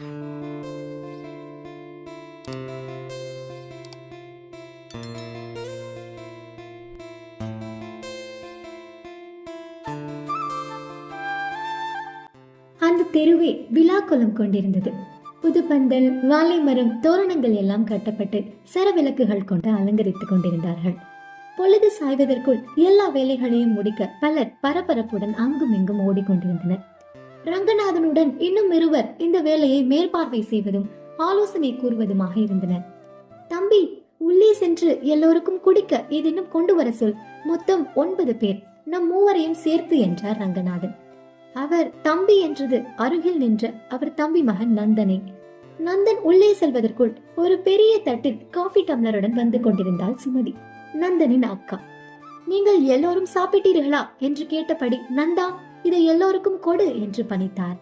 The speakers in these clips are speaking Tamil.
அந்த தெருவே விழாக்கோலம் கொண்டிருந்தது. புதுப்பந்தல் வாழை மரம் தோரணங்கள் எல்லாம் கட்டப்பட்டு சரவிளக்குகள் கொண்டு அலங்கரித்துக் கொண்டிருந்தார்கள். பொழுது சாய்வதற்குள் எல்லா வேலைகளையும் முடிக்க பலர் பரபரப்புடன் அங்கும் இங்கும் ஓடிக்கொண்டிருந்தனர். ரங்கநாதனுடன் இன்னும் இருவர் இந்த வேலையை மேற்பார்வை செய்வதும் ஆலோசனை கூறுவதுமாக இருந்தனர். தம்பி உள்ளே சென்று எல்லோருக்கும் குடிக்க ஏதேனும் கொண்டு வர சொல். மொத்தம் ஒன்பது பேர். நம் மூவரையும் சேர்த்து என்றார் ரங்கநாதன். அவர் தம்பி என்றது அருகில் நின்ற அவர் தம்பி மகன் நந்தனை. நந்தன் உள்ளே செல்வதற்குள் ஒரு பெரிய தட்டில் காஃபி டம்ளருடன் வந்து கொண்டிருந்தாள் சுமதி. நந்தனின் அக்கா. நீங்கள் எல்லோரும் சாப்பிட்டீர்களா? என்று கேட்டபடி நந்தா இதை எல்லோருக்கும் கொடு என்று பணித்தார்.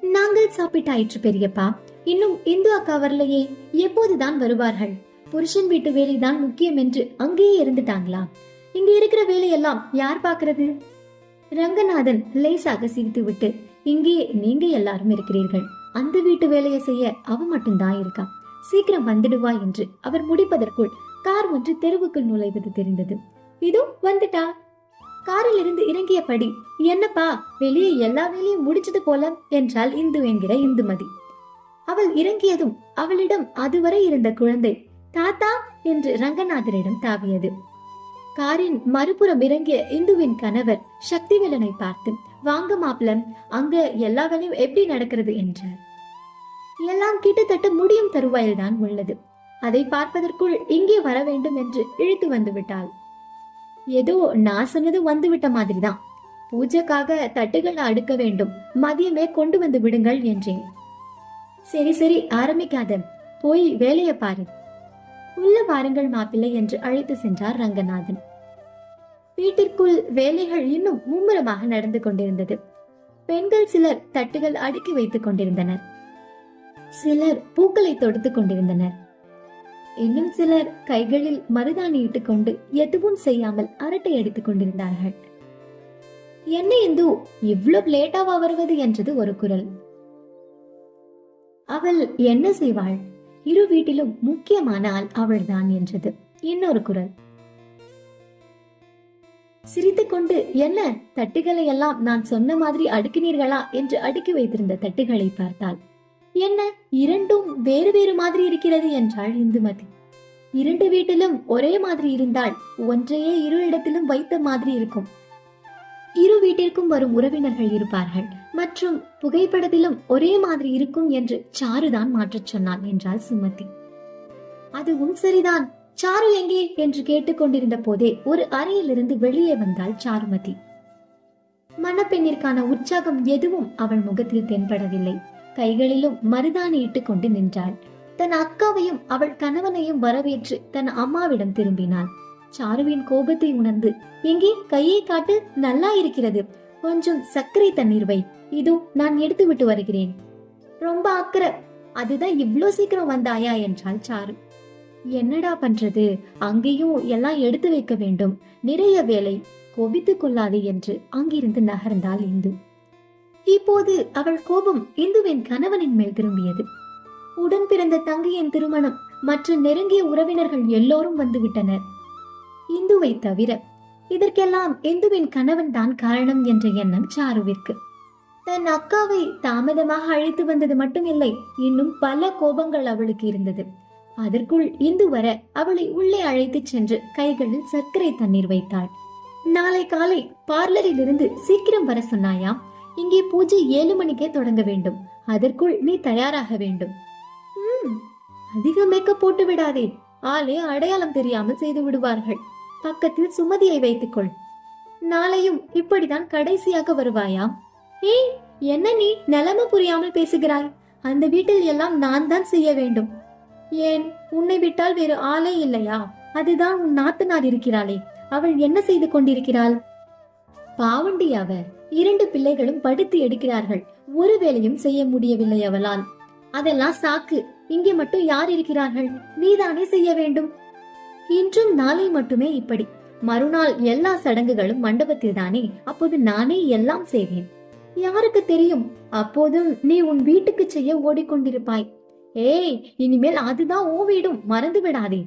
நாங்கள் சாப்பிட்டாயிற்று பெரியப்பா. இன்னும் இந்து அக்கா வரலையே. எப்போதுதான் வருவார்கள்? புருஷன் வீட்டு வேலைதான் முக்கியம் என்று அங்கேயே இருந்துட்டாங்களா? இங்க இருக்கிற வேலையெல்லாம் யார் பார்க்கறது? ரங்கநாதன் லேசாக சிரித்துவிட்டு இங்கே நீங்க எல்லாரும் இருக்கிறீர்கள். அந்த வீட்டு வேலையை செய்ய அவ மட்டும்தான் இருக்கா. சீக்கிரம் வந்துடுவா என்று அவர் முடிப்பதற்குள் கார் ஒன்று தெருவுக்குள் நுழைவது தெரிந்தது. இதோ வந்துட்டா. காரில் இருந்து இறங்கியபடி என்னப்பா வெளியே எல்லா வேலையும் முடிச்சது போல? என்றாள் இந்து என்கிற இந்துமதி. அவள் இறங்கியதும் அவளிடம் அதுவரை இருந்த குழந்தை தாத்தா! என்று ரங்கநாதரிடம் தாவியது. காரின் மறுபுறம் இறங்கிய இந்துவின் கணவர் சக்திவேலனை பார்த்து வாங்க மாப்பிளம் அங்க எல்லா வேலையும் எப்படி நடக்கிறது? என்றார். எல்லாம் கிட்டத்தட்ட முடியும் தருவாயில் தான் உள்ளது. அதை பார்ப்பதற்குள் இங்கே வர வேண்டும் என்று இழுத்து வந்து விட்டாள். ஏதோ நான் சொன்னது வந்து விட்ட மாதிரிதான். பூஜைக்காக தட்டுகள் அடுக்க வேண்டும். மதியமே கொண்டு வந்து விடுங்கள் என்றேன். சரி சரி ஆரம்பிக்காத. போய் வேலையை பாரு. உள்ள வாருங்கள் மாப்பிள்ளை என்று அழைத்து சென்றார் ரங்கநாதன். வீட்டிற்குள் வேலைகள் இன்னும் மும்முரமாக நடந்து கொண்டிருந்தது. பெண்கள் சிலர் தட்டுகள் அடுக்கி வைத்துக் கொண்டிருந்தனர். சிலர் பூக்களை தொடுத்துக் கொண்டிருந்தனர். இன்னும் சிலர் கைகளில் மருதாணி இட்டுக்கொண்டு எதுவும் செய்யாமல் அரட்டை அடித்துக் கொண்டிருந்தார்கள். என்ன இந்து இவ்வளவு லேட்டாவா வருவது? என்றது ஒரு குரல். அவள் என்ன செய்வாள்? இரு வீட்டிலும் முக்கியமான ஆள் அவள்தான் என்றது இன்னொரு குரல். சிரித்துக்கொண்டு என்ன தட்டுகளை எல்லாம் நான் சொன்ன மாதிரி அடுக்கினீர்களா? என்று அடுக்கி வைத்திருந்த தட்டுகளை பார்த்தாள். என்ன? இரண்டும் வேறு வேறு மாதிரி இருக்கிறது என்றாள் இந்துமதி. இரண்டு வீட்டிலும் ஒரே மாதிரி இருந்தால் ஒன்றையே இரு இடத்திலும் வைத்த மாதிரி இருக்கும். இரு வீட்டிற்கும் வரும் உறவினர்கள் இருப்பார்கள். மற்றும் புகைப்படத்திலும் ஒரே மாதிரி இருக்கும் என்று சாருதான் மாற்றச் சொன்னான் என்றாள் சுமதி. அதுவும் சரிதான். சாரு எங்கே? என்று கேட்டுக்கொண்டிருந்த போதே ஒரு அறையிலிருந்து வெளியே வந்தாள் சாருமதி. மணப்பெண்ணிற்கான உற்சாகம் எதுவும் அவள் முகத்தில் தென்படவில்லை. கைகளிலும் மருதாணி இட்டுக் கொண்டு நின்றாள். தன் அக்காவையும் அவள் கணவனையும் வரவேற்று தன் அம்மாவிடம் திரும்பினாள். சாருவின் கோபத்தை உணர்ந்து எங்கே? கையை காட்டு நல்லா இருக்கிறது. கொஞ்சம் சர்க்கரை தண்ணீர் வை. இதோ நான் எடுத்து விட்டு வருகிறேன். ரொம்ப அக்கறை. அதுதான் இவ்ளோ சீக்கிரம் வந்தாயா? என்றாள் சாரு. என்னடா பண்றது? அங்கேயும் எல்லாம் எடுத்து வைக்க வேண்டும். நிறைய வேலை. கோபித்துக் கொள்ளாதே என்று அங்கிருந்து நகர்ந்தாள் இந்து. இப்போது அவள் கோபம் இந்துவின் கணவனின் மேல் திரும்பியது. உடன் பிறந்த தங்கையின் திருமணம் மற்ற நெருங்கிய உறவினர்கள் எல்லோரும் வந்துவிட்டனர். இந்துவை தவிர இதற்கெல்லாம் இந்துவின் கணவன் தான் காரணம் என்ற எண்ணம் சாருவிற்கு. தன் அக்காவை தாமதமாக அழைத்து வந்தது மட்டுமில்லை இன்னும் பல கோபங்கள் அவளுக்கு இருந்தது. அதற்குள் இந்து வர அவளை உள்ளே அழைத்துச் சென்று கைகளில் சர்க்கரை தண்ணீர் வைத்தாள். நாளை காலை பார்லரில் இருந்து சீக்கிரம் வர சொன்னாயாம் இங்கே பூஜை ஏழு மணிக்கே தொடங்க வேண்டும். அதற்குள் நீ தயாராக வேண்டும். அதிக மேக்கப் போட்டு விடாதே. ஆளே அடையாளம் தெரியாமல் செய்து விடுவார்கள். பக்கத்தில் சுமதியை வைத்துக்கொள். நாளையும் இப்படிதான் கடைசியாக வருவாயாம். ஏய் என்ன நீ நிலைமை புரியாமல் பேசுகிறாய்? அந்த வீட்டில் எல்லாம் நான் தான் செய்ய வேண்டும். ஏன் உன்னை விட்டால் வேறு ஆளே இல்லையா? அதுதான் உன் நாத்தனார் இருக்கிறாளே. அவள் என்ன செய்து கொண்டிருக்கிறாள்? பாவண்டி அவ இரண்டு பிள்ளைகளும் படுத்து எடுக்கிறார்கள். ஒரு வேலையும் செய்ய முடியவில்லை அவளால். அதெல்லாம் சாக்கு. இங்கே மட்டும் யார் இருக்கிறார்கள்? நீதானே செய்ய வேண்டும். இன்றும் நாளை மட்டுமே இப்படி. மறுநாள் எல்லா சடங்குகளும் மண்டபத்தில் தானே அப்போது நானே எல்லாம் செய்வேன். யாருக்கு தெரியும்? அப்போதும் நீ உன் வீட்டுக்கு செய்ய ஓடிக்கொண்டிருப்பாய். ஏய் இனிமேல் அதுதான் ஓ வீடும். மறந்து விடாதே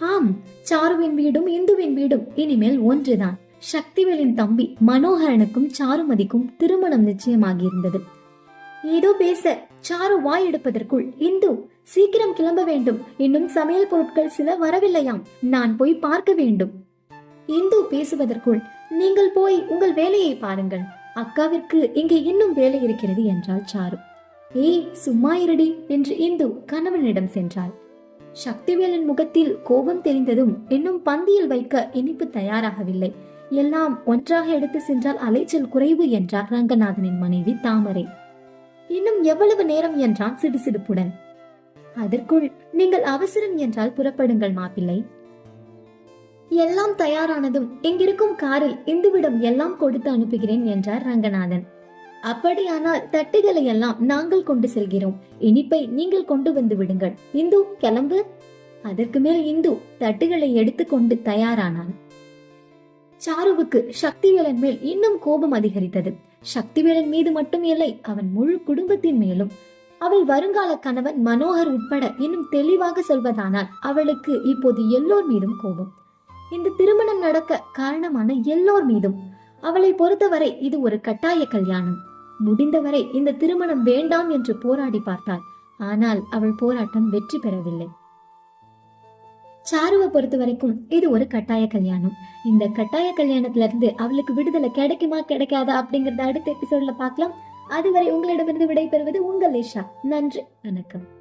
ஆம் சாருவின் வீடும் இந்துவின் வீடும். இனிமேல் ஒன்றுதான். சக்திவேலின் தம்பி மனோகரனுக்கும் சாருமதிக்கும் திருமணம் நிச்சயமாகி இருந்தது ஏதோ பேச சாரு வாய் எடுப்பதற்குள் இந்து சீக்கிரம் கிளம்ப வேண்டும். இன்னும் சமையல் பொருட்கள் சில வரவில்லையாம். நான் போய் பார்க்க வேண்டும். இந்து பேசுவதற்குள் நீங்கள் போய் உங்கள் வேலையை பாருங்கள். அக்காவிற்கு இங்கே இன்னும் வேலை இருக்கிறது என்றாள் சாரு. ஏய் சும்மா இருடி என்று இந்து கணவனிடம் சென்றாள். சக்திவேலன் முகத்தில் கோபம் தெரிந்ததும் இன்னும் பந்தியில் வைக்க இனிப்பு தயாராகவில்லை. எல்லாம் ஒன்றாக எடுத்து சென்றால் அலைச்சல் குறைவு என்றார் ரங்கநாதனின் மனைவி தாமரை. இன்னும் எவ்வளவு நேரம் என்றான் சிடுசிடுப்புடன். அதற்குள் நீங்கள் அவசரம் என்றால் புறப்படுங்கள் மாப்பிள்ளை. எல்லாம் தயாரானதும் இங்கிருக்கும் காரில் இந்துவிடம் எல்லாம் கொடுத்து அனுப்புகிறேன் என்றார் ரங்கநாதன். அப்படியானால் தட்டுகளை எல்லாம் நாங்கள் கொண்டு செல்கிறோம். இனிப்பை நீங்கள் கொண்டு வந்து விடுங்கள். இந்து கிளம்பு. அதற்கு மேல் இந்து தட்டுகளை எடுத்துக்கொண்டு தயாரானான். சாருவுக்கு சக்திவேலன் மேல் இன்னும் கோபம் அதிகரித்தது. சக்திவேலன் மீது மட்டும் இல்லை அவன் முழு குடும்பத்தின் மேலும். அவள் வருங்கால கணவன் மனோகர் உட்பட இன்னும் தெளிவாக சொல்வதானால் அவளுக்கு இப்போது எல்லோர் மீதும் கோபம். இந்த திருமணம் நடக்க காரணமான எல்லோர் மீதும். அவளை பொறுத்தவரை இது ஒரு கட்டாய கல்யாணம். முடிந்தவரை இந்த திருமணம் வேண்டாம் என்று போராடி பார்த்தாள். ஆனால் அவள் போராட்டம் வெற்றி பெறவில்லை. சாருவை பொறுத்த வரைக்கும் இது ஒரு கட்டாய கல்யாணம். இந்த கட்டாய கல்யாணத்துல இருந்து அவளுக்கு விடுதலை கிடைக்குமா கிடைக்காதா அப்படிங்கறத அடுத்த எபிசோட்ல பார்க்கலாம். அதுவரை உங்களிடமிருந்து விடைபெறுவது உங்கள் லேஷா. நன்றி வணக்கம்.